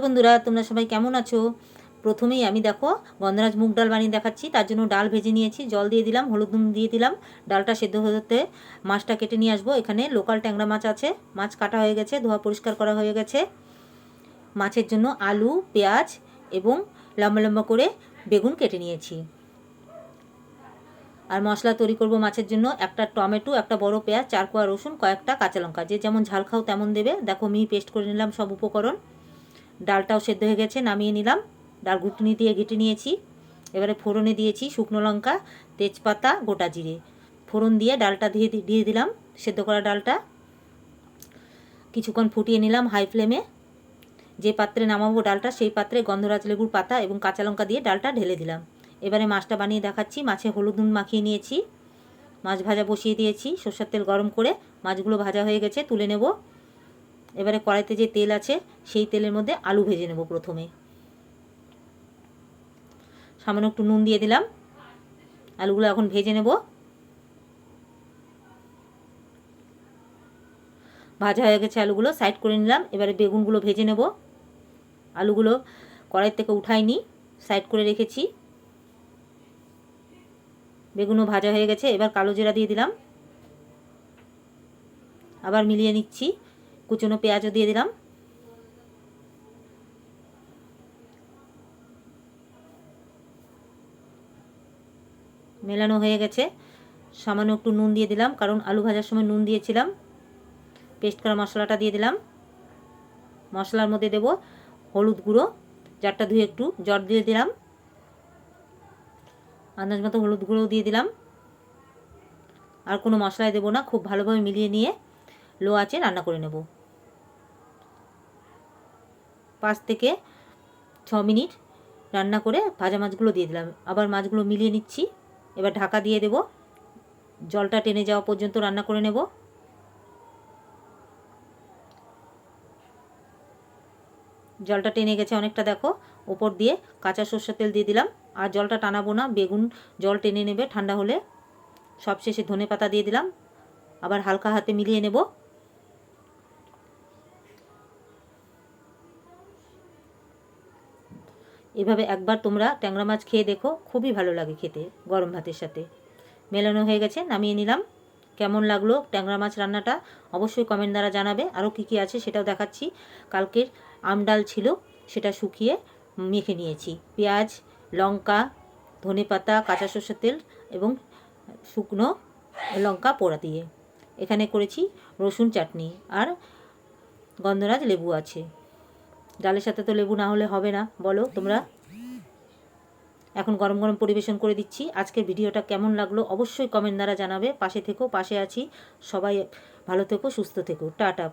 বন্ধুরা, তোমরা সবাই কেমন আছো? প্রথমেই আমি দেখো, গন্ধরাজ মুগ ডাল বানিয়ে দেখাচ্ছি। তার জন্য ডাল ভেজে নিয়েছি, জল দিয়ে দিলাম, হলুদ নুন দিয়ে দিলাম। ডালটা সেদ্ধ হতে মাছটা কেটে নিয়ে আসব। এখানে লোকাল ট্যাংরা মাছ আছে। মাছ কাটা হয়ে গেছে, ধোয়া পরিষ্কার করা হয়ে গেছে। মাছের জন্য আলু, পেঁয়াজ এবং লম্বা লম্বা করে বেগুন কেটে নিয়েছি। আর মশলা তৈরি করব মাছের জন্য একটা টমেটো, একটা বড় পেঁয়াজ চার কোয়া রসুন, কয়েকটা কাঁচা লঙ্কা। যে যেমন ঝাল খাও তেমন দেবে। দেখো, মিহি পেস্ট করে নিলাম সব উপকরণ। ডালটাও সেদ্ধ হয়ে গেছে, নামিয়ে নিলাম। ডাল ঘুটনি দিয়ে ঘেটে নিয়েছি। এবারে ফোড়নে দিয়েছি শুকনো লঙ্কা, তেজপাতা, গোটা জিরে। ফোড়ন দিয়ে ডালটা দিয়ে দিয়ে দিলাম, সেদ্ধ করা ডালটা। কিছুক্ষণ ফুটিয়ে নিলাম হাই ফ্লেমে। যে পাত্রে নামাবো ডালটা, সেই পাত্রে গন্ধরাজ লেবুর পাতা এবং কাঁচা লঙ্কা দিয়ে ডালটা ঢেলে দিলাম। এবারে মাছটা বানিয়ে দেখাচ্ছি। মাছে হলুদ নুন মাখিয়ে নিয়েছি। মাছ ভাজা বসিয়ে দিয়েছি। সর্ষের তেল গরম করে মাছগুলো ভাজা হয়ে গেছে, তুলে নেব। এবারে কড়াইতে যে তেল আছে, সেই তেলের মধ্যে আলু ভেজে নেব প্রথমে। সামান্য একটু নুন দিয়ে দিলাম। আলুগুলো এখন ভেজে নেব। ভাজা হয়ে গেছে আলুগুলো, সাইড করে নিলাম। এবারে বেগুনগুলো ভেজে নেব। আলুগুলো কড়াই থেকে উঠাইনি, সাইড করে রেখেছি। বেগুনও ভাজা হয়ে গেছে, এবার কালো জিরা দিয়ে দিলাম। আবার মিলিয়ে নিচ্ছি। কুচনো পেঁয়াজও দিয়ে দিলাম। মেলানো হয়ে গেছে। সামান্য একটু নুন দিয়ে দিলাম, কারণ আলু ভাজার সময় নুন দিয়েছিলাম। পেস্ট করা মশলাটা দিয়ে দিলাম। মশলার মধ্যে দেব হলুদ গুঁড়ো, যারটা ধুয়ে একটু জল দিয়ে দিলাম। আন্দাজ মতো হলুদ গুঁড়োও দিয়ে দিলাম। আর কোনো মশলায় দেবো না, খুব ভালোভাবে মিলিয়ে নিয়ে লো আঁচে রান্না করে নেব। পাঁচ থেকে ছ মিনিট রান্না করে ভাজা মাছগুলো দিয়ে দিলাম। আবার মাছগুলো মিলিয়ে নিচ্ছি। এবার ঢাকা দিয়ে দেব। জলটা টেনে যাওয়া পর্যন্ত রান্না করে নেব। জলটা টেনে গেছে অনেকটা, দেখো। ওপর দিয়ে কাঁচা সর্ষের তেল দিয়ে দিলাম। আর জলটা টানাবো না। বেগুন জল টেনে নেবে, ঠান্ডা হলে। সবশেষে ধনে পাতা দিয়ে দিলাম। আবার হালকা হাতে মিলিয়ে নেব। এভাবে একবার তোমরা ট্যাংরা মাছ খেয়ে দেখো, খুবই ভালো লাগে খেতে, গরম ভাতের সাথে। মেলানো হয়ে গেছে, নামিয়ে নিলাম। কেমন লাগল ট্যাংরা মাছ রান্নাটা? অবশ্যই কমেন্ট দ্বারা জানাবে। আরও কী কী আছে সেটাও দেখাচ্ছি। কালকের আমডাল ছিল, সেটা শুকিয়ে মেখে নিয়েছি। পেঁয়াজ, লঙ্কা, ধনে পাতা, কাঁচা সর্ষের তেল এবং শুকনো লঙ্কা পোড়া দিয়ে। এখানে করেছি রসুন চাটনি। আর গন্ধরাজ লেবু আছে। ডালের সাথে তো লেবু না হলে হবে না। বলো, তোমরা? এখন গরম গরম পরিবেশন করে দিচ্ছি। আজকের ভিডিওটা কেমন লাগল অবশ্যই কমেন্ট দ্বারা জানাবে। পাশে থেকো, পাশে আছি। সবাই ভালো থেকো, সুস্থ থেকো। টাটা।